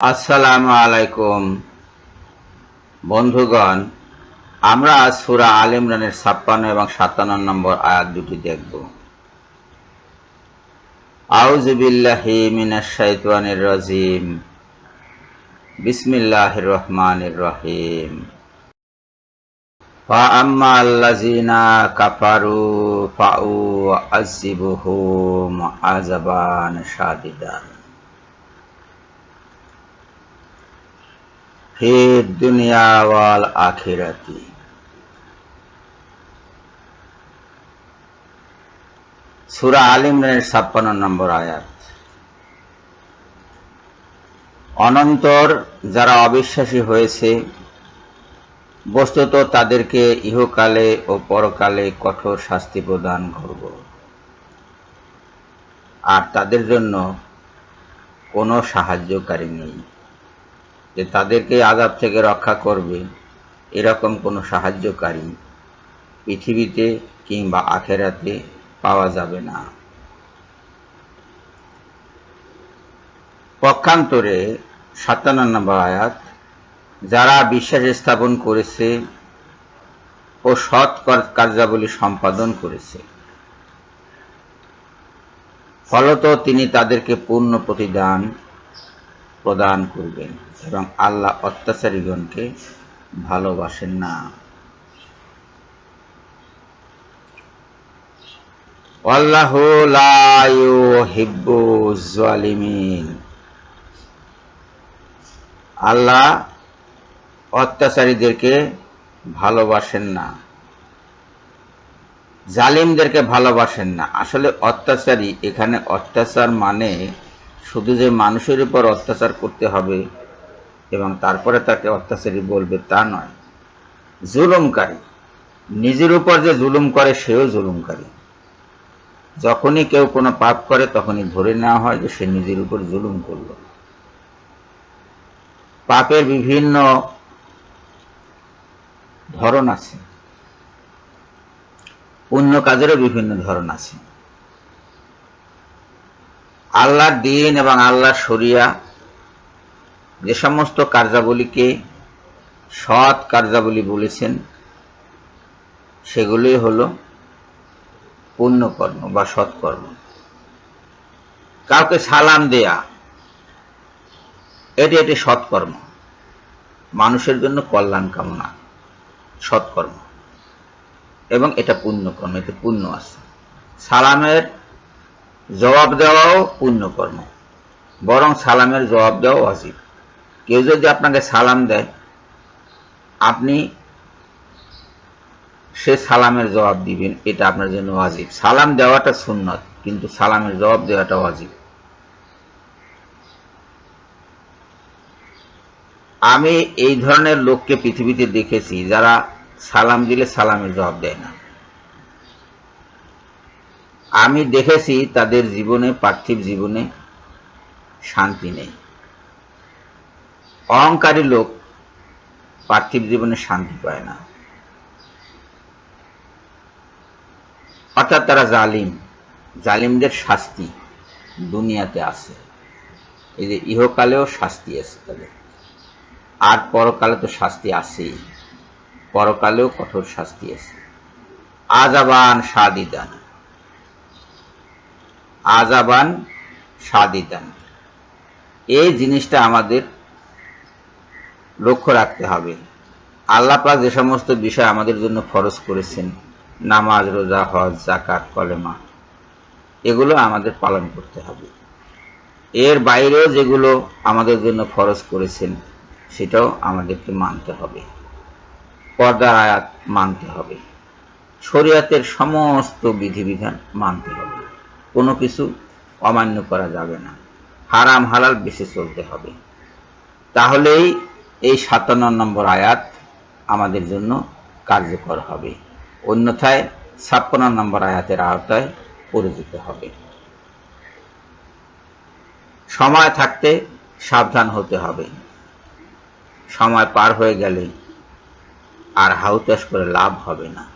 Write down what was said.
আসসালামু আলাইকুম। বন্ধুগণ, আমরা আজ সুরা আল ইমরানের ছাপ্পান্ন এবং সাতান্ন নম্বর আয়াত দুটি দেখব। আউজবিল্লাহি মিনাশ শাইতানির রাজিম। বিসমিল্লাহির রহমানির রহিম। ফা আম্মা আল্লাযিনা কাফারু ফাউ আজিবুহুম আযাবান শাদিদান। ফের দুনিয়াওয়াল আখেরাতি। সুরা আলিম ছাপ্পান্ন নম্বর আয়াত। অনন্তর যারা অবিশ্বাসী হয়েছে, বস্তুত তাদেরকে ইহকালে ও পরকালে কঠোর শাস্তি প্রদান করব। আর তাদের জন্য কোনো সাহায্যকারী নেই। যে তাদেরকে আজাব থেকে রক্ষা করবে, এরকম কোনো সাহায্যকারী পৃথিবীতে কিংবা আখেরাতে পাওয়া যাবে না। পক্ষান্তরে সাতান্ন নম্বর আয়াত, যারা বিশ্বাস স্থাপন করেছে ও সৎ কার্যাবলী সম্পাদন করেছে, ফলত তিনি তাদেরকে পূর্ণ প্রতিদান প্রদান করবেন। এবং আল্লাহ অত্যাচারীগণকে ভালোবাসেন না। আল্লাহ অত্যাচারীদেরকে ভালোবাসেন না। জালিমদেরকে ভালোবাসেন না। আসলে অত্যাচারী এখানে অত্যাচার মানে শুধু যে মানুষের উপর অত্যাচার করতে হবে এবং তারপরে তাকে অত্যাচারী বলবে তা নয়। জুলুমকারী, নিজের উপর যে জুলুম করে সেও জুলুমকারী। যখনই কেউ কোনো পাপ করে তখনই ধরে নেওয়া হয় যে সে নিজের উপর জুলুম করল। পাপের বিভিন্ন ধরন আছে। অন্য কাজেরও বিভিন্ন ধরন আছে। আল্লাহর দিন এবং আল্লাহর শরিয়া, যে সমস্ত কার্যাবলীকে সৎ কার্যাবলী বলেছেন সেগুলোই হল পুণ্যকর্ম বা সৎকর্ম কাউকে সালাম দেয়া, এটি একটি সৎকর্ম মানুষের জন্য কল্যাণ কামনা সৎকর্ম এবং এটা পুণ্যকর্ম এতে পুণ্য আছে। সালামের জবাব দেওয়াও পুণ্যকর্ম। বরং সালামের জবাব দেওয়াও অজিব কেউ যদি আপনাকে সালাম দেয়, আপনি সে সালামের জবাব দিবেন, এটা আপনার জন্য ওয়াজিব। সালাম দেওয়াটা সুন্নত, কিন্তু সালামের জবাব দেওয়াটা ওয়াজিব। আমি এই ধরনের লোককে পৃথিবীতে দেখেছি, যারা সালাম দিলে সালামের জবাব দেয় না। আমি দেখেছি তাদের জীবনে, পার্থিব জীবনে শান্তি নেই। অহংকারী লোক পার্থিব জীবনে শান্তি পায় না। অর্থাৎ তারা জালিম। জালিমদের শাস্তি দুনিয়াতে আছে। এই যে ইহকালেও শাস্তি আছে তাদের। আর পরকালে তো শাস্তি আছেই। পরকালেও কঠোর শাস্তি আছে। আজাবান সাদিদান। আজাবান সাদিদান। এই জিনিসটা আমাদের লক্ষ্য রাখতে হবে। আল্লাহ পাক যে সমস্ত বিষয় আমাদের জন্য ফরজ করেছেন, নামাজ, রোজা, হজ জাকাত কলেমা, এগুলো আমাদের পালন করতে হবে। এর বাইরেও যেগুলো আমাদের জন্য ফরজ করেছেন, সেটাও আমাদেরকে মানতে হবে। পর্দার আয়াত মানতে হবে। শরীয়তের সমস্ত বিধিবিধান মানতে হবে। কোনো কিছু অমান্য করা যাবে না। হারাম, হালাল বেশি চলতে হবে। তাহলেই এই সাতান্ন নম্বর আয়াত আমাদের জন্য কার্যকর হবে। অন্যথায় ছাপ্পান্ন নম্বর আয়াতের আওতায় পড়ে যেতে হবে। সময় থাকতে সাবধান হতে হবে। সময় পার হয়ে গেলে আর হাউতাস করে লাভ হবে না।